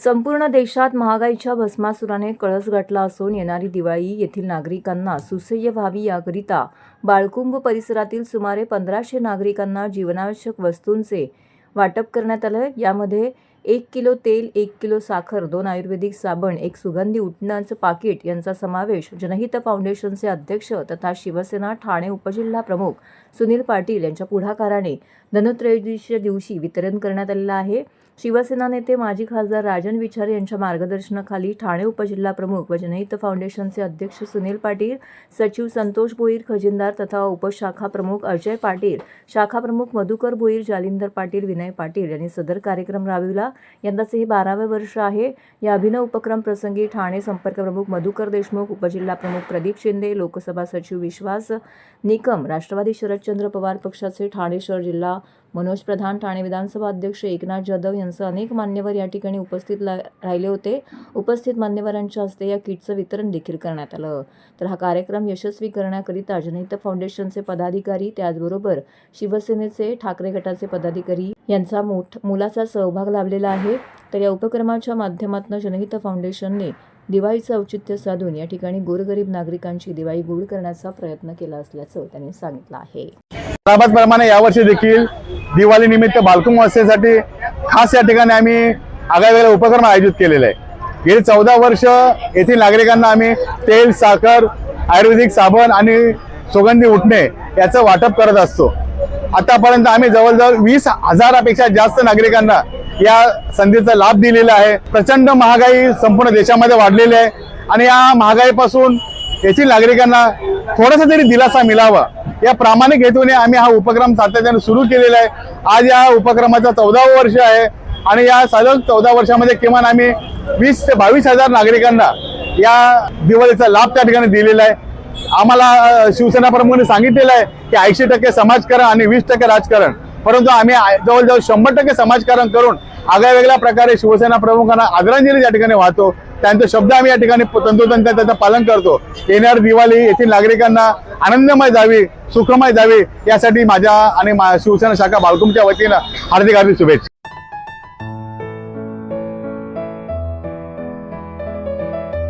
संपूर्ण देशात महागाईच्या भस्मासुराने कळस गाठला असून येणारी दिवाळी येथील नागरिकांना सुसह्य व्हावी याकरिता बाळकुंभ परिसरातील सुमारे पंधराशे नागरिकांना जीवनावश्यक वस्तूंचे वाटप करण्यात आलं यामध्ये एक किलो तेल एक किलो साखर दोन आयुर्वेदिक साबण एक सुगंधी उटणांचं पाकिट यांचा समावेश जनहित फाउंडेशनचे अध्यक्ष तथा शिवसेना ठाणे उपजिल्हा प्रमुख सुनील पाटील यांच्या पुढाकाराने धनत्रयोदशीच्या दिवशी वितरण करण्यात आलेलं आहे. शिवसेना नेते माजी खासदार राजन विचारे यांच्या मार्गदर्शनाखाली ठाणे उपजिल्हा प्रमुख व जनहित फाउंडेशनचे अध्यक्ष सुनील पाटील सचिव संतोष भोईर खजिनदार तथा उपशाखा प्रमुख अजय पाटील शाखा प्रमुख मधुकर भोईर जालिंदर पाटील विनय पाटील यांनी सदर कार्यक्रम राबविला. यंदाचे हे बारावे वर्ष आहे. या अभिनव उपक्रम प्रसंगी ठाणे संपर्क प्रमुख मधुकर देशमुख उपजिल्हा प्रमुख प्रदीप शिंदे लोकसभा सचिव विश्वास निकम राष्ट्रवादी शरदचंद्र पवार पक्षाचे ठाणे शहर जिल्हा मनोज प्रधान ठाणे विधानसभा अध्यक्ष एकनाथ जाधव यांसह अनेक मान्यवर या ठिकाणी उपस्थित ला- राहिले होते. उपस्थित मान्यवरांच्या हस्ते या किटचं वितरण देखील करण्यात आलं. तर हा कार्यक्रम यशस्वी करण्याकरिता जनहित फाउंडेशनचे पदाधिकारी त्याचबरोबर शिवसेनेचे ठाकरे गटाचे पदाधिकारी यांचा मोठ मुलाचा सहभाग लाभलेला आहे. तर या उपक्रमाच्या माध्यमातून जनहित फाउंडेशनने दिवाळीचं औचित्य साधून या ठिकाणी गोरगरीब नागरिकांची दिवाळी गोड करण्याचा प्रयत्न केला असल्याचं त्यांनी सांगितलं आहे. प्रमाणे यावर्षी देखील दिवाळी निमित्त बालकुम खास या ठिकाणी आम्ही आगळेवेगळे उपक्रम आयोजित केलेले आहे गेली चौदा वर्ष येथील नागरिकांना आम्ही तेल साखर आयुर्वेदिक साबण आणि सुगंधी उठणे याचं वाटप करत असतो. आतापर्यंत आम्ही जवळजवळ वीस हजारापेक्षा जास्त नागरिकांना या संधीचा लाभ दिलेला आहे. प्रचंड महागाई संपूर्ण देशामध्ये वाढलेली आहे. आणि या महागाईपासून येथील नागरिकांना थोडासा तरी दिलासा मिळावा या प्रामाणिक हेतूने आम्ही हा उपक्रम सातत्याने सुरू केलेला आहे. आज या उपक्रमाचा चौदावं वर्ष आहे आणि या सलग चौदा वर्षामध्ये किमान आम्ही वीस ते बावीस हजार नागरिकांना या दिवाळीचा लाभ त्या ठिकाणी दिलेला आहे. आम्हाला शिवसेना प्रमुखांनी सांगितलेलं आहे की ऐंशी टक्के समाजकारण आणि वीस टक्के राजकारण. परंतु आम्ही जवळजवळ शंभर टक्के समाजकारण करून आगळ्या वेगळ्या प्रकारे शिवसेना प्रमुखांना आदरांजली या ठिकाणी वाहतो. त्यांचे शब्द आम्ही या ठिकाणी तंतोतंत त्याचं पालन करतो. येणार दिवाळी येथील नागरिकांना आनंदमय जावी सुखमय जावी यासाठी माझ्या आणि शिवसेना शाखा बालकुमच्या वतीनं हार्दिक हार्दिक शुभेच्छा.